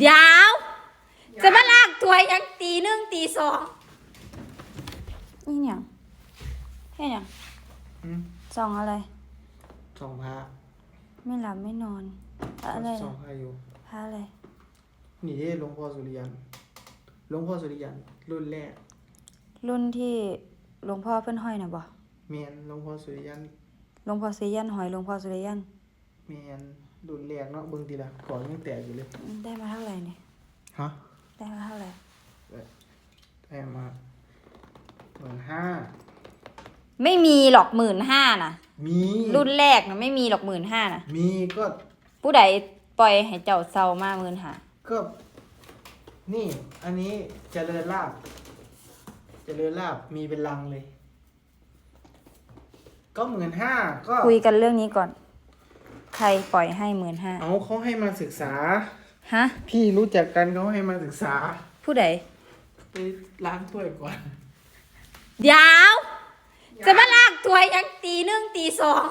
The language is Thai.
เดี๋ยว จะมาลากตัวยังตีหนึ่งตีสองนี่เนี่ยแค่เนี่ยอืมสองอะไรสองพระไม่หลับไม่นอนอะไรสอนะงพระอยู่พระอะไรนี่เด้หลวงพ่อสุริยันหลวงพ่อสุริยันรุ่นแรก รุ่นที่หลวงพ่อเพิ่นห้อยน่ะบ่เมียนหลวงพ่อสุริยันหลวงพ่อสุริยันหอยหลวงพ่อสุริยันเมียน รุ่นแรกเนาะเบิ่งทีละก่อนยังแตกอยู่เลย ได้มาเท่าไหร่เนี่ย ฮะ ได้มาเท่าไหร่ ได้มาหมื่นห้า ไม่มีหรอกหมื่นห้านะมี รุ่นแรกนะไม่มีหรอกหมื่นห้านะมีก็ผู้ใดปล่อยให้เจ้าเศร้ามาหมื่นห้าก็ นี่ อันนี้เจริญลาบเจริญลาบมีเป็นลังเลย ก็หมื่นห้าก็คุยกันเรื่องนี้ก่อน ใครปล่อยให้หมื่นห้าเอาเขาให้มาศึกษา ฮะ พี่รู้จักกันเขาให้มาศึกษา ผู้ใดไปล้างถ้วยก่อนเดี๋ยว จะมาลากตัวยังตีหนึ่งตีสอง